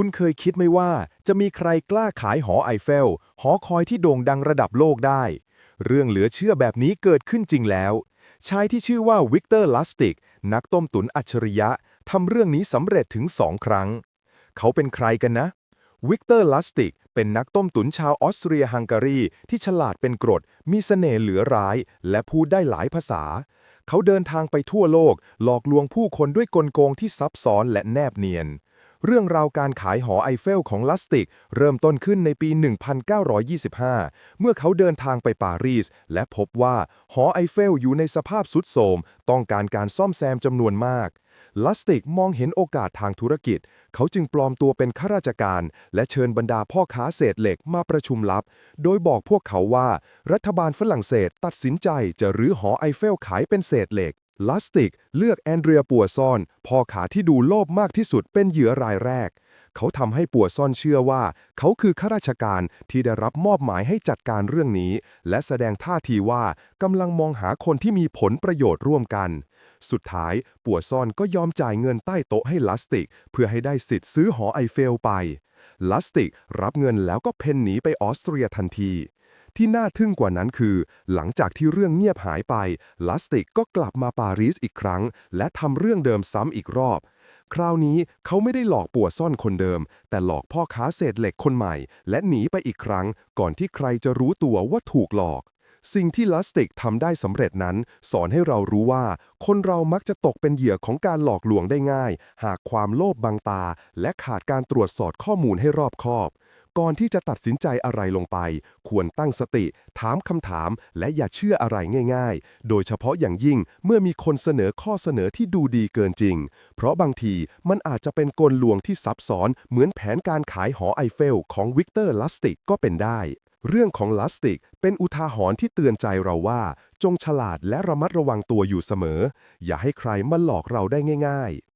คุณเคยคิดไหมว่าจะมีใครกล้าขายหอไอเฟล หอคอยที่โด่งดังระดับโลกได้ เรื่องเหลือเชื่อแบบนี้เกิดขึ้นจริงแล้ว ชายที่ชื่อว่าวิกเตอร์ลัสติก นักต้มตุ๋นอัจฉริยะทำเรื่องนี้สำเร็จถึงสองครั้ง เขาเป็นใครกันนะ วิกเตอร์ลัสติก เป็นนักต้มตุ๋นชาวออสเตรียฮังการีที่ฉลาดเป็นกรด มีเสน่ห์เหลือร้าย และพูดได้หลายภาษา เขาเดินทางไปทั่วโลก หลอกลวงผู้คนด้วยกลโกงที่ซับซ้อนและแนบเนียน เรื่องราวการขายหอไอเฟลของลัสติก เริ่มต้นขึ้นในปี 1925 เมื่อเขาเดินทางไปปารีส และพบว่าหอไอเฟลอยู่ในสภาพสุดโทรม ต้องการการซ่อมแซมจำนวนมาก ลัสติกมองเห็นโอกาสทางธุรกิจ เขาจึงปลอมตัวเป็นข้าราชการ และเชิญบรรดาพ่อค้าเศษเหล็กมาประชุมลับ โดยบอกพวกเขาว่า รัฐบาลฝรั่งเศสตัดสินใจจะรื้อหอไอเฟลขายเป็นเศษเหล็กลัสติกเลือกแอนเดรียปัวซอนพ่อขาที่ดูโลภมากที่สุดเป็นเหยื่อรายแรก เขาทำให้ปัวซอนเชื่อว่า เขาคือข้าราชการที่ได้รับมอบหมายให้จัดการเรื่องนี้ และแสดงท่าทีว่ากำลังมองหาคนที่มีผลประโยชน์ร่วมกัน สุดท้ายปัวซอนก็ยอมจ่ายเงินใต้โต๊ะให้ลัสติก เพื่อให้ได้สิทธิ์ซื้อหอไอเฟลไป ลัสติกรับเงินแล้วก็เพ่นหนีไปออสเตรียทันที ที่น่าทึ่งกว่านั้นคือ หลังจากที่เรื่องเงียบหายไป ลัสติกก็กลับมาปารีสอีกครั้ง และทำเรื่องเดิมซ้ำอีกรอบคราวนี้เขาไม่ได้หลอกปัวซ่อนคนเดิม แต่หลอกพ่อค้าเศษเหล็กคนใหม่ และหนีไปอีกครั้ง ก่อนที่ใครจะรู้ตัวว่าถูกหลอก สิ่งที่ลัสติกทำได้สำเร็จนั้น สอนให้เรารู้ว่า คนเรามักจะตกเป็นเหยื่อของการหลอกลวงได้ง่าย หากความโลภบังตา และขาดการตรวจสอบข้อมูลให้รอบคอบ ก่อนที่จะตัดสินใจอะไรลงไป ควรตั้งสติ ถามคำถาม และอย่าเชื่ออะไรง่าย ๆ โดยเฉพาะอย่างยิ่งเมื่อมีคนเสนอข้อเสนอที่ดูดีเกินจริง เพราะบางทีมันอาจจะเป็นกลลวงที่ซับซ้อนเหมือนแผนการขายหอไอเฟลของวิกเตอร์ลัสติกก็เป็นได้ เรื่องของลัสติกเป็นอุทาหรณ์ที่เตือนใจเราว่า จงฉลาดและระมัดระวังตัวอยู่เสมอ อย่าให้ใครมาหลอกเราได้ง่าย ๆ